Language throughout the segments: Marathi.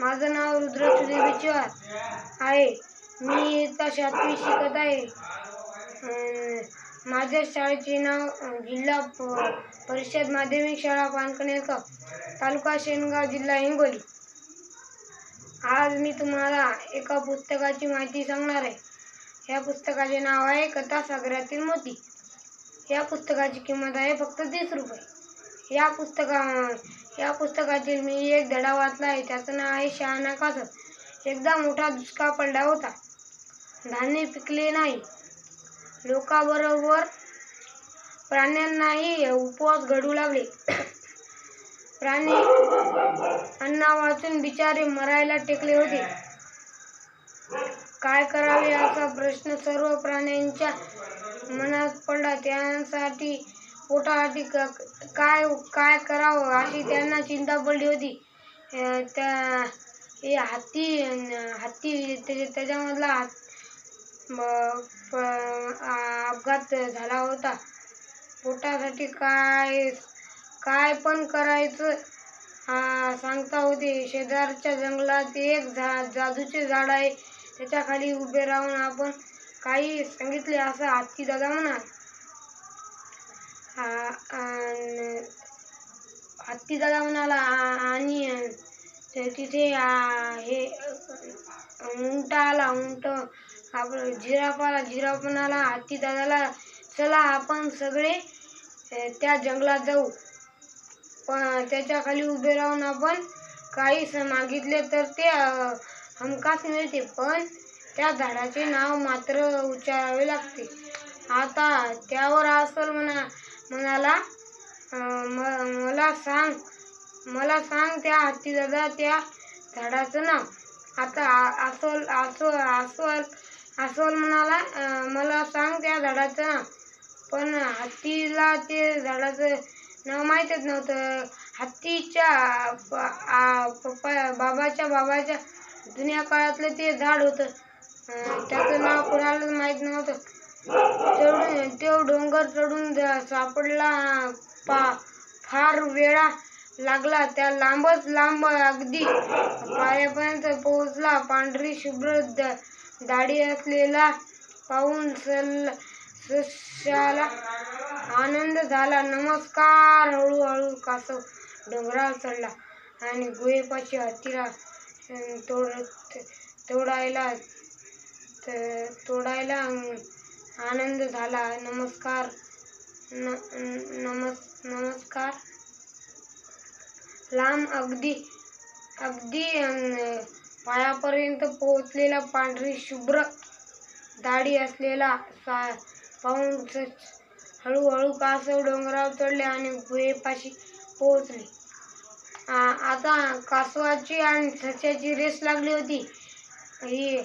माझं नाव रुद्र सुदेवी चव्हाण आहे. मी इयत्ता सातवी शिकत आहे. माझ्या शाळेचे नाव जिल्हा प- परिषद माध्यमिक शाळा पानकणेरगाव तालुका शेनगाव जिल्हा हिंगोली. आज मी तुम्हाला एका पुस्तकाची माहिती सांगणार आहे. या पुस्तकाचे नाव आहे कथा सागरातील मोती. या पुस्तकाची किंमत आहे फक्त तीस रुपये. या पुस्तका या पुस्तकातील मी एक धडा वाचला आहे. त्याचं नाव आहे शहाणा कासव एकदा मोठा दुष्काळ पडला होता. धान्य पिकले नाही. लोकांबरोबर प्राण्यांनाही उपवास घडू लागले. प्राणी अन्ना वाचून बिचारे मरायला टेकले होते. काय करावे असा प्रश्न सर्व प्राण्यांच्या मनात पडला. त्यासाठी पोटासाठी क- काय काय करावं अशी त्यांना चिंता पडली होती. त्या हे हत्ती हत्ती त्याच्यामधला हात- अपघात झाला होता. पोटासाठी काय काय पण करायचं सांगता होते. शेजारच्या जंगलात एक झा जादूचे झाड आहे. त्याच्याखाली उभे राहून आपण काही सांगितले असं हत्ती दादा म्हणा हत्ती दादा म्हणाला आणि तिथे हे उंट आला उंट. आपलं जिराफ आला जिराफ म्हणाला हत्ती दादाला चला आपण सगळे त्या जंगलात जाऊ. पण त्याच्याखाली उभे राहून आपण काही स- मागितले तर ते हमखास मिळते. पण त्या झाडाचे नाव मात्र उच्चारावे लागते. आता त्यावर असल म्हणा म्हणाला म- मला सांग. मला सांग त्या हत्ती दादा त्या झाडाचं नाव. आता आ- अस्वल अस्वल अस्वल अस्वल म्हणाला मला सांग त्या झाडाचं नाव. पण हत्तीला ते झाडाचं नाव माहीतच नव्हतं. हत्तीच्या प- आ- पप्पा बाबाच्या बाबाच्या जुन्या काळातलं ते झाड होतं. त्याचं नाव कुणालाच माहीत नव्हतं. चढून तो डोंगर चढून सापडला पा फार वेळा लागला. त्या लांबच लांब अगदी पायापर्यंत पोहोचला. पांढरी शुभ्र द- दाढी असलेला पाहून सल सशाला आनंद झाला. नमस्कार! हळूहळू कासव डोंगरावर चढला आणि गुहेपाशी हत्तीला तोड तोडायला तोडायला आनंद झाला. नमस्कार. न नमस नमस्कार. लांब अगदी अगदी पायापर्यंत पोहोचलेला पांढरी शुभ्र दाढी असलेला सा पाहून हळूहळू कासव डोंगरावर चढले आणि गुहेपाशी पोहोचले. आता कासवाची आणि सस्याची रेस लागली होती. ही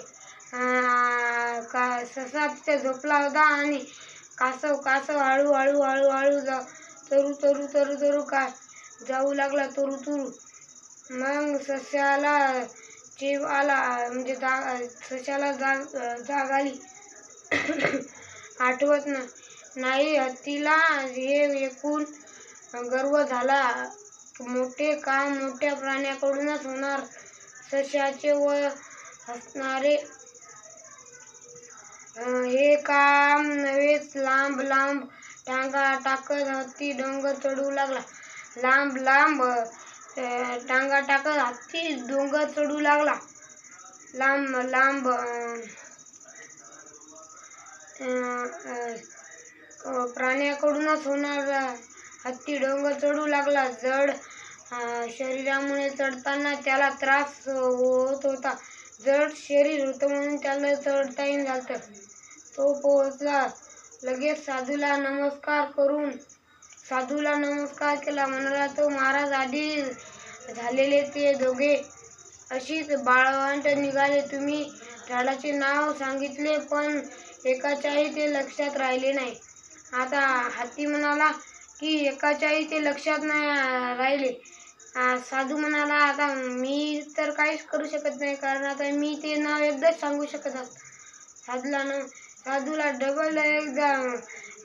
का ससा तिथे झोपला होता आणि कासव कासव हळू हळू हळू हळू जा तरू तरू तरू तरू का जाऊ लागला तरू तरू. मग सस्याला चेप आला म्हणजे जाग सशाला जाग जाग आली. आठवत ना नाही हत्तीला हे ऐकून गर्व झाला. मोठे काम मोठ्या प्राण्याकडूनच होणार. सशाचे व हसणारे हे काम नव्हेच. लांब लांब टांगा टाकत हत्ती डोंगर चढू लागला. लांब लांब टांगा टाकत हत्ती डोंगर चढू लागला. लांब लांब प्राण्याकडूनच होणार हत्ती डोंगर चढू लागला. जड शरीरामुळे चढताना त्याला त्रास होत होता. जड शरीर होतं म्हणून त्याला चढता येईन झालं तो पोहोचला. लगेच साधूला नमस्कार करून साधूला नमस्कार केला. म्हणाला तो महाराज आधी झालेले ते दोघे. अशीच बाळवंट निघाले. तुम्ही झाडाचे नाव सांगितले पण एकाच्याही ते लक्षात राहिले नाही. आता हत्ती म्हणाला की एकाच्याही ते लक्षात नाही राहिले. साधू म्हणाला आता मी तर काहीच करू शकत नाही कारण आता मी ते नाव एकदाच सांगू शकत असत साधूला न साधूला डबल एकदा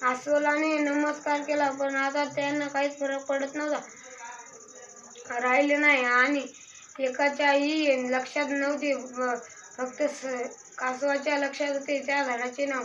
अस्वलाने नमस्कार केला पण आता त्यांना काहीच फरक पडत नव्हता. राहिले नाही आणि एकाच्याही लक्षात नव्हते. फक्त स कासवाच्या लक्षात होते त्या झाडाचे नाव.